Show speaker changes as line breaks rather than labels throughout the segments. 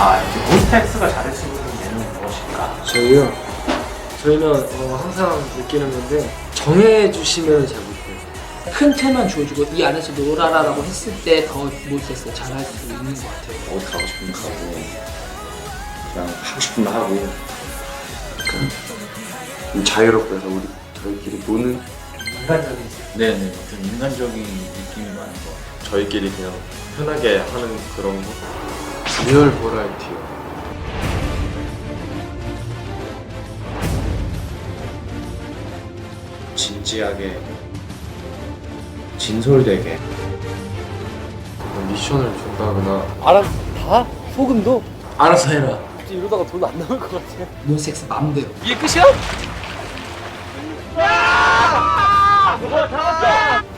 아, 이제 몬스타엑스가 잘할 수 있는 예능은 무엇일까?
저희요. 저희는 어, 항상 느끼는 건데 정해주시면 잘 못해요.
큰 틀만 주어주고 이 안에서 놀아라라고 했을 때더 몬스타엑스가 잘할 수 있는 것 같아요.
어디 가고 싶으면 가고 그냥 하고 싶은 말 하고 좀 자유롭게 해서 우리 저희끼리 노는
인간적인
네네 좀 인간적인 느낌이 많은 것 같아요.
저희끼리 그냥 편하게 하는 그런 거
리얼 버라이티요.
진지하게 진솔되게
미션을 준다거나
알아서 다? 소금도?
알아서 해라.
이러다가 돈 안 나올 것 같아.
몬스타엑스 마음대로.
이게 끝이야?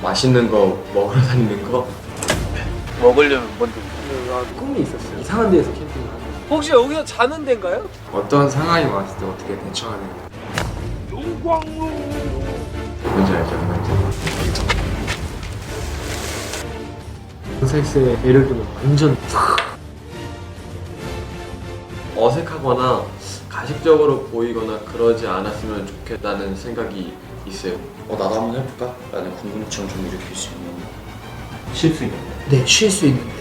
맛있는 거 먹으러 다니는 거
먹으려면 뭔데?
아, 꿈이 있었어요. 이상한 데에서 캠핑을 하는
혹시 여기서 자는 데인가요?
어떤 상황이 왔을 때 어떻게 대처하는 가
뭔지 알죠? 뭔지
예를 들면 완전
어색하거나 가식적으로 보이거나 그러지 않았으면 좋겠다는 생각이 있어요 어 나도 한번 해볼까? 라는 궁금증을 좀 일으킬 수 있는
쉴수 있는
네, 쉴수 있는데.